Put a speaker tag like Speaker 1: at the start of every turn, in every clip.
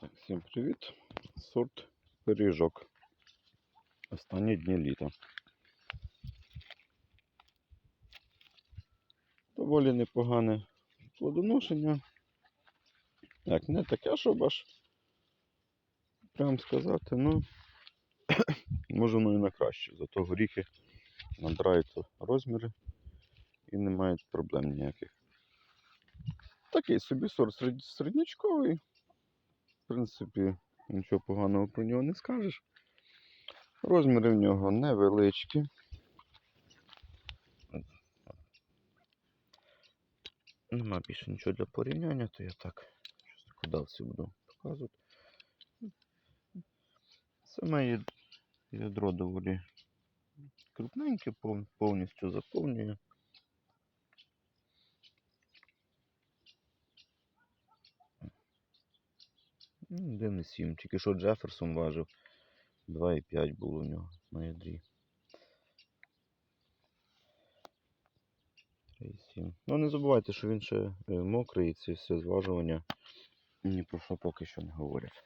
Speaker 1: Так, всім привіт. Сорт пиріжок. Останні дні літа. Доволі непогане плодоношення. Як не таке, щоб аж прям сказати, ну може воно і на краще. Зато горіхи набираються розміри і не мають проблем ніяких. Такий собі сорт серед- середнячковий. В принципі, нічого поганого про нього не скажеш. Розміри в нього невеличкі. Нема більше нічого для порівняння, то я так кудався буду показувати. Саме ядро доволі крупненьке, повністю заповнює. Ну, 1,7. Тільки що Джеферсон важив 2,5 було у нього на ядрі. 3,7. Ну не забувайте, що він ще е, мокрий, і ці все зважування ні про що поки що не говорять.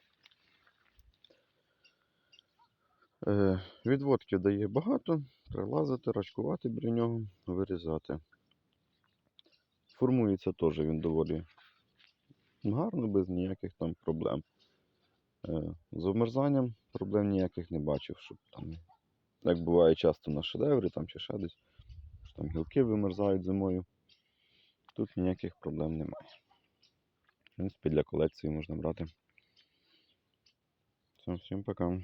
Speaker 1: Е, відводків дає багато, треба лазити, рачкувати біля нього, вирізати. Формується теж він доволі гарно, без ніяких там проблем. Е, З обмерзанням проблем ніяких не бачив, щоб там, як буває часто на шедеврі там чи ще десь, що там гілки вимерзають зимою. Тут ніяких проблем немає. В принципі, для колекції можна брати. Все, всім пока.